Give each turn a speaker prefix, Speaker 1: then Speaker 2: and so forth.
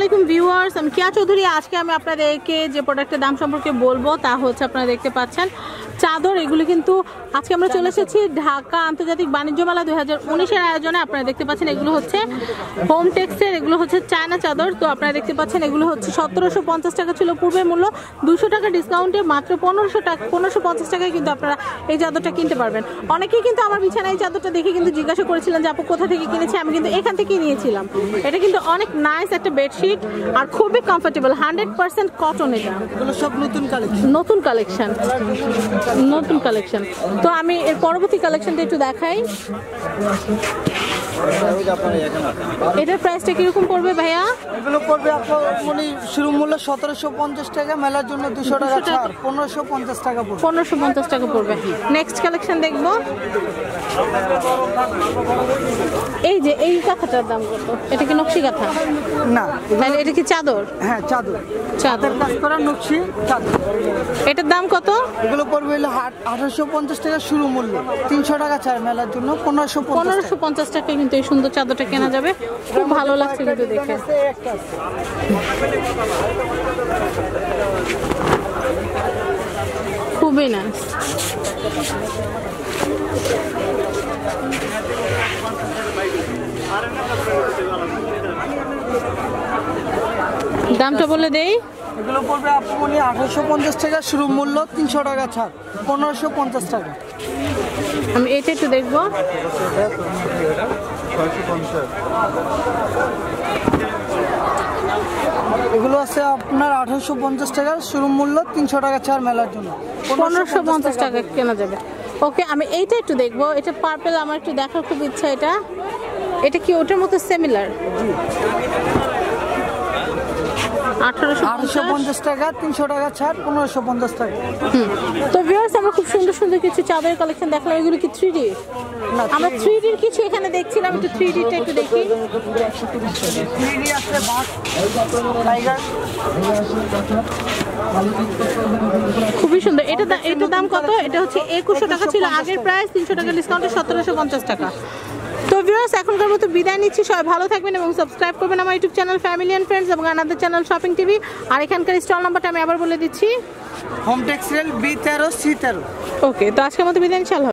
Speaker 1: আলাইকুম ভিউয়ার্স, আমি কিয়া চৌধুরী। আজকে আমি আপনাদেরকে যে প্রোডাক্টের দাম সম্পর্কে বলব, তা হচ্ছে আপনারা দেখতে পাচ্ছেন চাদর এগুলি কিন্তু আজকে আমরা চলে এসেছি ঢাকা আন্তর্জাতিক বাণিজ্য মেলা দুই হাজার উনিশের আয়োজনে। আপনারা দেখতে পাচ্ছেন এগুলো হচ্ছে হোম টেক্সের এগুলো হচ্ছে চায়না চাদর। তো আপনারা দেখতে পাচ্ছেন এগুলো হচ্ছে সতেরোশো পঞ্চাশ টাকা ছিল পূর্বের মূল্য। দুশো টাকা ডিসকাউন্টে মাত্র পনেরোশো টাকা পনেরোশো পঞ্চাশ টাকায় কিন্তু আপনারা এই চাদরটা কিনতে পারবেন। অনেকেই কিন্তু আমার বিছানায় এই চাদরটা দেখে কিন্তু জিজ্ঞাসা করেছিলেন যে আপু কোথা থেকে কিনেছি? আমি কিন্তু এখান থেকেই নিয়েছিলাম। এটা কিন্তু অনেক নাইস একটা বেডশিট আর খুবই কমফোর্টেবল হান্ড্রেড পার্সেন্ট কটন এটা।
Speaker 2: সব নতুন কালেকশন
Speaker 1: নতুন কালেকশন নতুন কালেকশন তো আমি এর পরবর্তী কালেকশনটা একটু দেখাই। এটার প্রাইসটা কীরকম পড়বে ভাইয়া?
Speaker 2: এগুলো পড়বে আপনার মানে শুরু মূল্য সতেরোশো পঞ্চাশ টাকা মেলার জন্য দুশো টাকা
Speaker 1: 200
Speaker 2: ছাড় পনেরোশো পঞ্চাশ টাকা পড়বে।
Speaker 1: পনেরোশো পঞ্চাশ টাকা পড়বে। নেক্সট কালেকশন দেখব। এই যে এই কাঁথাটার দাম কত? এটা কি নকশি কাঁথা?
Speaker 2: না।
Speaker 1: তাহলে এটা কি চাদর?
Speaker 2: হ্যাঁ চাদর।
Speaker 1: চাদর।
Speaker 2: কাজ করা নকশি চাদর।
Speaker 1: এটার দাম কত?
Speaker 2: এগুলো পড়বে হলো আঠারোশো পঞ্চাশ টাকা শুরু মূল্য। তিনশো টাকা ছাড় মেলার জন্য পনেরোশো
Speaker 1: পনেরোশো পঞ্চাশ টাকায় কিন্তু এই সুন্দর চাদরটা কেনা যাবে। খুব ভালো লাগছে কিন্তু দেখে। খুবই নাইস দামটা বলে দেই।
Speaker 2: এগুলো পড়বে আপনি আঠারোশো পঞ্চাশ টাকা শুরু মূল্য তিনশো টাকা ছাড় পনেরোশো পঞ্চাশ টাকা।
Speaker 1: আমি এটা একটু দেখব।
Speaker 2: এগুলো আছে আপনার আঠারোশো পঞ্চাশ টাকা শুরু মূল্য তিনশো টাকা ছাড় মেলার জন্য।
Speaker 1: পনেরোশো পঞ্চাশ টাকা। কেনা যাবে। ওকে আমি এইটা একটু দেখব। এটা পার্পেল আমার একটু দেখার খুব ইচ্ছা এটা। এটা কি ওটার মতো সিমিলার আঠারোশো
Speaker 2: পঞ্চাশ টাকা তিনশো টাকা ছাড় পনেরোশো পঞ্চাশ টাকা।
Speaker 1: তো ভিউয়ার্স আমরা খুব সুন্দর সুন্দর কিছু চাদরের কালেকশন দেখলাম। এগুলো কি থ্রি ডি
Speaker 2: না,
Speaker 1: আমরা থ্রি ডির কিছু এখানে দেখছিলাম একটু থ্রি ডিটা একটু দেখি।
Speaker 2: থ্রি আছে বাঘ টাইগার
Speaker 1: খুবই সুন্দর। এটা এটার দাম কত? এটা হচ্ছে একুশশো টাকা ছিল আগের প্রাইস তিনশো টাকা ডিসকাউন্টে সতেরোশো পঞ্চাশ টাকা। তো ভিউয়ার্স এখনকার মতো বিদায় নিচ্ছি। সবাই ভালো থাকবেন এবং সাবস্ক্রাইব করবেন আমার YouTube channel family and friends এবং আনাদের চ্যানেল শপিং টিভি আর এখানকার স্টল নাম্বারটা আমি আবার বলে দিচ্ছি।
Speaker 2: হোম টেক্সটাইল বি তেরো সি তেরো।
Speaker 1: ওকে তো আজকের মতো বিদায় ইনশাল্লাহ